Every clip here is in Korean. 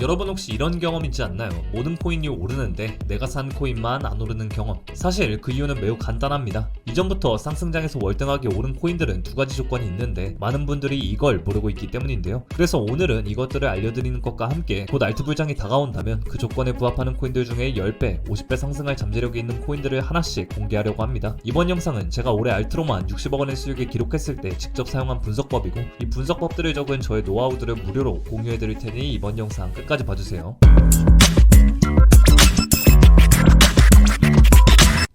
여러분 혹시 이런 경험 있지 않나요? 모든 코인이 오르는데 내가 산 코인만 안 오르는 경험. 사실 그 이유는 매우 간단합니다. 이전부터 상승장에서 월등하게 오른 코인들은 두 가지 조건이 있는데 많은 분들이 이걸 모르고 있기 때문인데요. 그래서 오늘은 이것들을 알려드리는 것과 함께 곧 알트 불장이 다가온다면 그 조건에 부합하는 코인들 중에 10배, 50배 상승할 잠재력이 있는 코인들을 하나씩 공개하려고 합니다. 이번 영상은 제가 올해 알트로만 60억 원의 수익을 기록했을 때 직접 사용한 분석법이고 이 분석법들을 적은 저의 노하우들을 무료로 공유해드릴 테니 이번 영상 끝까지 봐주세요.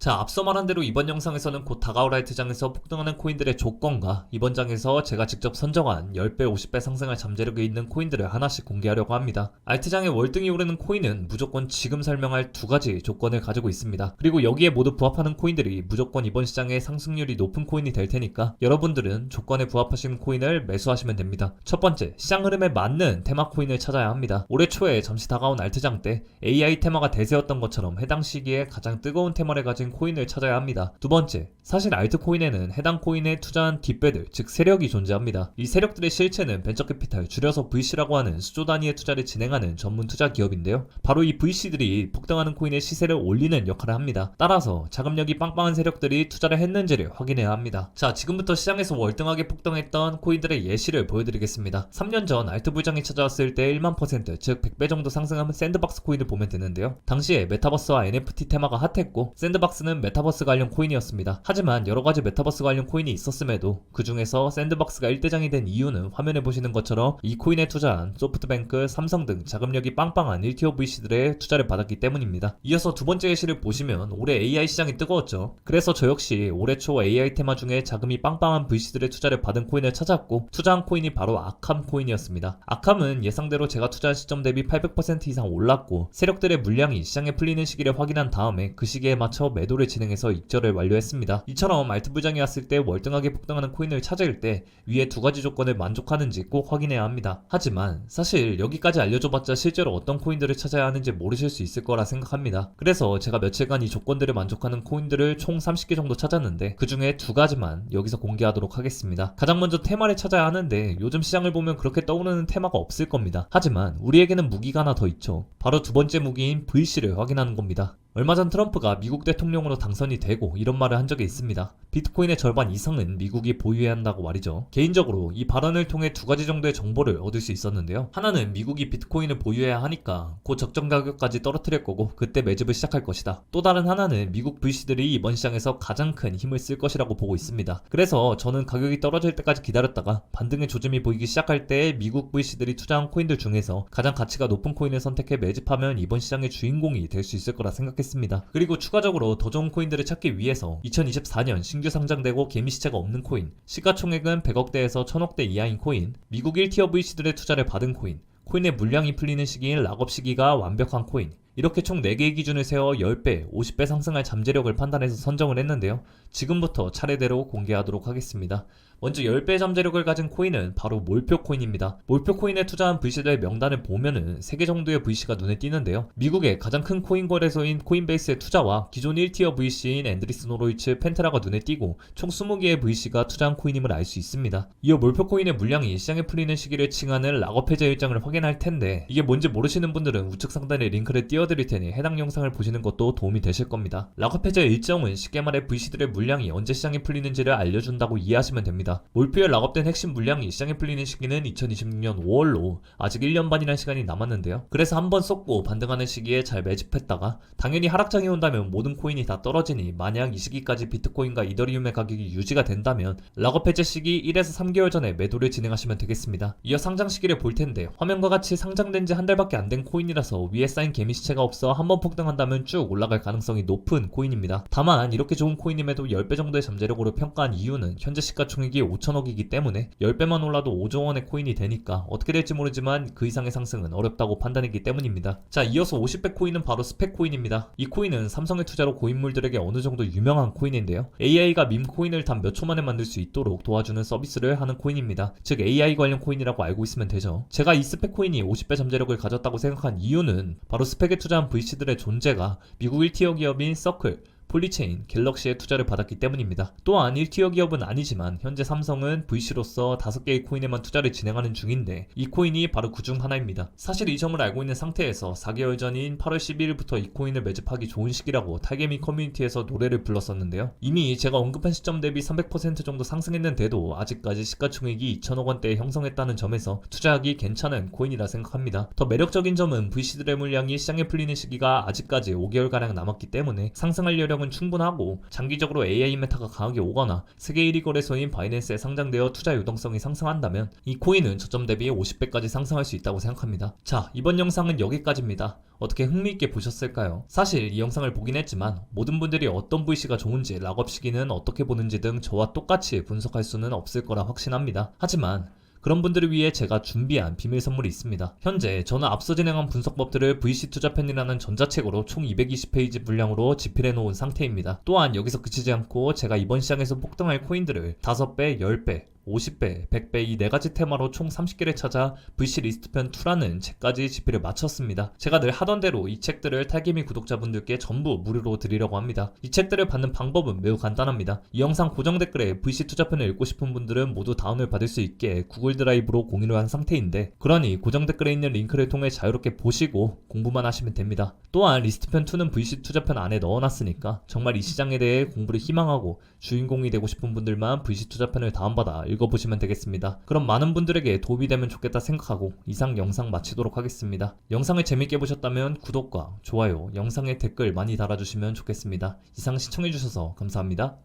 자, 앞서 말한 대로 이번 영상에서는 곧 다가올 라이트장에서 폭등하는 코인들의 조건과 이번 장에서 제가 직접 선정한 10배, 50배 상승할 잠재력이 있는 코인들을 하나씩 공개하려고 합니다. 알트장에 월등히 오르는 코인은 무조건 지금 설명할 두 가지 조건을 가지고 있습니다. 그리고 여기에 모두 부합하는 코인들이 무조건 이번 시장의 상승률이 높은 코인이 될 테니까 여러분들은 조건에 부합하신 코인을 매수하시면 됩니다. 첫 번째, 시장 흐름에 맞는 테마 코인을 찾아야 합니다. 올해 초에 잠시 다가온 알트장 때 AI 테마가 대세였던 것처럼 해당 시기에 가장 뜨거운 테마를 가진 코인을 찾아야 합니다. 두 번째, 사실 알트코인에는 해당 코인에 투자한 뒷배들, 즉 세력이 존재합니다. 이 세력들의 실체는 벤처캐피탈, 줄여서 VC라고 하는 수조 단위의 투자를 진행하는 전문 투자 기업인데요. 바로 이 VC들이 폭등하는 코인의 시세를 올리는 역할을 합니다. 따라서 자금력이 빵빵한 세력들이 투자를 했는지를 확인해야 합니다. 자, 지금부터 시장에서 월등하게 폭등했던 코인들의 예시를 보여드리겠습니다. 3년 전 알트 불장이 찾아왔을 때 1만 퍼센트, 즉 100배 정도 상승한 샌드박스 코인을 보면 되는데요. 당시에 메타버스와 NFT 테마가 핫했고 샌드박스는 메타버스 관련 코인이었습니다. 하지만 여러 가지 메타버스 관련 코인이 있었음에도 그 중에서 샌드박스가 1대장이 된 이유는 화면에 보시는 것처럼 이 코인에 투자한 소프트뱅크, 삼성 등 자금력이 빵빵한 1티어 VC들의 투자를 받았기 때문입니다. 이어서 두 번째 예시를 보시면 올해 AI 시장이 뜨거웠죠. 그래서 저 역시 올해 초 AI 테마 중에 자금이 빵빵한 VC들의 투자를 받은 코인을 찾았고 투자한 코인이 바로 아캄 코인이었습니다. 아캄은 예상대로 제가 투자한 시점 대비 800% 이상 올랐고 세력들의 물량이 시장에 풀리는 시기를 확인한 다음에 그 시기에 맞춰 매도 를 진행해서 익절을 완료했습니다. 이처럼 알트 부장이 왔을 때 월등하게 폭등하는 코인을 찾을 때 위에 두 가지 조건을 만족하는지 꼭 확인해야 합니다. 하지만 사실 여기까지 알려줘봤자 실제로 어떤 코인들을 찾아야 하는지 모르실 수 있을 거라 생각합니다. 그래서 제가 며칠간 이 조건들을 만족하는 코인들을 총 30개 정도 찾았는데 그 중에 두 가지만 여기서 공개하도록 하겠습니다. 가장 먼저 테마를 찾아야 하는데 요즘 시장을 보면 그렇게 떠오르는 테마가 없을 겁니다. 하지만 우리에게는 무기가 하나 더 있죠. 바로 두 번째 무기인 VC를 확인하는 겁니다. 얼마 전 트럼프가 미국 대통령으로 당선이 되고 이런 말을 한 적이 있습니다. 비트코인의 절반 이상은 미국이 보유해야 한다고 말이죠. 개인적으로 이 발언을 통해 두 가지 정도의 정보를 얻을 수 있었는데요. 하나는 미국이 비트코인을 보유해야 하니까 곧 적정 가격까지 떨어뜨릴 거고 그때 매집을 시작할 것이다. 또 다른 하나는 미국 VC들이 이번 시장에서 가장 큰 힘을 쓸 것이라고 보고 있습니다. 그래서 저는 가격이 떨어질 때까지 기다렸다가 반등의 조짐이 보이기 시작할 때 미국 VC들이 투자한 코인들 중에서 가장 가치가 높은 코인을 선택해 매집하면 이번 시장의 주인공이 될 수 있을 거라 생각했 습니다. 그리고 추가적으로 더 좋은 코인들을 찾기 위해서 2024년 신규 상장되고 개미 시체가 없는 코인, 시가총액은 100억대에서 1000억대 이하인 코인, 미국 1티어 VC들의 투자를 받은 코인, 코인의 물량이 풀리는 시기인 락업 시기가 완벽한 코인, 이렇게 총 4개의 기준을 세워 10배, 50배 상승할 잠재력을 판단해서 선정을 했는데요. 지금부터 차례대로 공개하도록 하겠습니다. 먼저 10배 잠재력을 가진 코인은 바로 몰표 코인입니다. 몰표 코인에 투자한 VC들의 명단을 보면은 3개 정도의 VC가 눈에 띄는데요. 미국의 가장 큰 코인 거래소인 코인베이스의 투자와 기존 1티어 VC인 앤드리슨 호로이츠 펜테라가 눈에 띄고 총 20개의 VC가 투자한 코인임을 알 수 있습니다. 이어 몰표 코인의 물량이 시장에 풀리는 시기를 칭하는 락업 해제 일정을 확인할 텐데 이게 뭔지 모르시는 분들은 우측 상단에 링크를 띄워 드릴 테니 해당 영상을 보시는 것도 도움이 되실 겁니다. 락업 해제 일정은 쉽게 말해 VC들의 물량이 언제 시장에 풀리는지를 알려준다고 이해하시면 됩니다. 몰표에 락업된 핵심 물량이 시장에 풀리는 시기는 2026년 5월로 아직 1년 반이라는 시간이 남았는데요. 그래서 한번 쏟고 반등하는 시기에 잘 매집했다가 당연히 하락장이 온다면 모든 코인이 다 떨어지니 만약 이 시기까지 비트코인과 이더리움의 가격이 유지가 된다면 락업 해제 시기 1에서 3개월 전에 매도를 진행하시면 되겠습니다. 이어 상장 시기를 볼 텐데 화면과 같이 상장된 지 한 달밖에 안 된 코인이라서 위에 쌓인 개미 시체가 없어 한번 폭등한다면 쭉 올라갈 가능성이 높은 코인입니다. 다만 이렇게 좋은 코인임에도 10배 정도의 잠재력으로 평가한 이유는 현재 시가총액이 5천억이기 때문에 10배만 올라도 5조 원의 코인이 되니까 어떻게 될지 모르지만 그 이상의 상승은 어렵다고 판단했기 때문입니다. 자, 이어서 50배 코인은 바로 스펙 코인입니다. 이 코인은 삼성의 투자로 고인물들에게 어느 정도 유명한 코인인데요. AI가 밈 코인을 단 몇 초 만에 만들 수 있도록 도와주는 서비스를 하는 코인입니다. 즉 AI 관련 코인이라고 알고 있으면 되죠. 제가 이 스펙 코인이 50배 잠재력을 가졌다고 생각한 이유는 바로 스펙에 투자 한 VC들의 존재가 미국 1티어 기업인 서클, 폴리체인, 갤럭시에 투자를 받았기 때문입니다. 또한 1티어 기업은 아니지만 현재 삼성은 VC로서 5개의 코인에만 투자를 진행하는 중인데 이 코인이 바로 그 중 하나입니다. 사실 이 점을 알고 있는 상태에서 4개월 전인 8월 12일부터 이 코인을 매집하기 좋은 시기라고 탈개미 커뮤니티에서 노래를 불렀었는데요. 이미 제가 언급한 시점 대비 300% 정도 상승했는데도 아직까지 시가총액이 2천억 원대에 형성했다는 점에서 투자하기 괜찮은 코인이라 생각합니다. 더 매력적인 점은 VC들의 물량이 시장에 풀리는 시기가 아직까지 5개월가량 남았기 때문에 상승할 여력은 충분하고 장기적으로 AI 메타가 강하게 오거나 세계 1위 거래소인 바이낸스에 상장되어 투자 유동성이 상승한다면 이 코인은 저점 대비 50배까지 상승할 수 있다고 생각합니다. 자, 이번 영상은 여기까지입니다. 어떻게 흥미있게 보셨을까요? 사실 이 영상을 보긴 했지만 모든 분들이 어떤 VC가 좋은지 락업 시기는 어떻게 보는지 등 저와 똑같이 분석할 수는 없을 거라 확신합니다. 하지만 그런 분들을 위해 제가 준비한 비밀 선물이 있습니다. 현재 저는 앞서 진행한 분석법들을 VC 투자편이라는 전자책으로 총 220페이지 분량으로 집필해 놓은 상태입니다. 또한 여기서 그치지 않고 제가 이번 시장에서 폭등할 코인들을 5배, 10배, 50배, 100배 이 네 가지 테마로 총 30개를 찾아 VC 리스트편 2라는 책까지 집필을 마쳤습니다. 제가 늘 하던 대로 이 책들을 탈기미 구독자분들께 전부 무료로 드리려고 합니다. 이 책들을 받는 방법은 매우 간단합니다. 이 영상 고정 댓글에 VC 투자편을 읽고 싶은 분들은 모두 다운을 받을 수 있게 구글 드라이브로 공유를 한 상태인데 그러니 고정 댓글에 있는 링크를 통해 자유롭게 보시고 공부만 하시면 됩니다. 또한 리스트편 2는 VC 투자편 안에 넣어놨으니까 정말 이 시장에 대해 공부를 희망하고 주인공이 되고 싶은 분들만 VC 투자편을 다운받아 읽어보시면 되겠습니다. 그럼 많은 분들에게 도움이 되면 좋겠다 생각하고 이상 영상 마치도록 하겠습니다. 영상을 재밌게 보셨다면 구독과 좋아요, 영상에 댓글 많이 달아주시면 좋겠습니다. 이상 시청해주셔서 감사합니다.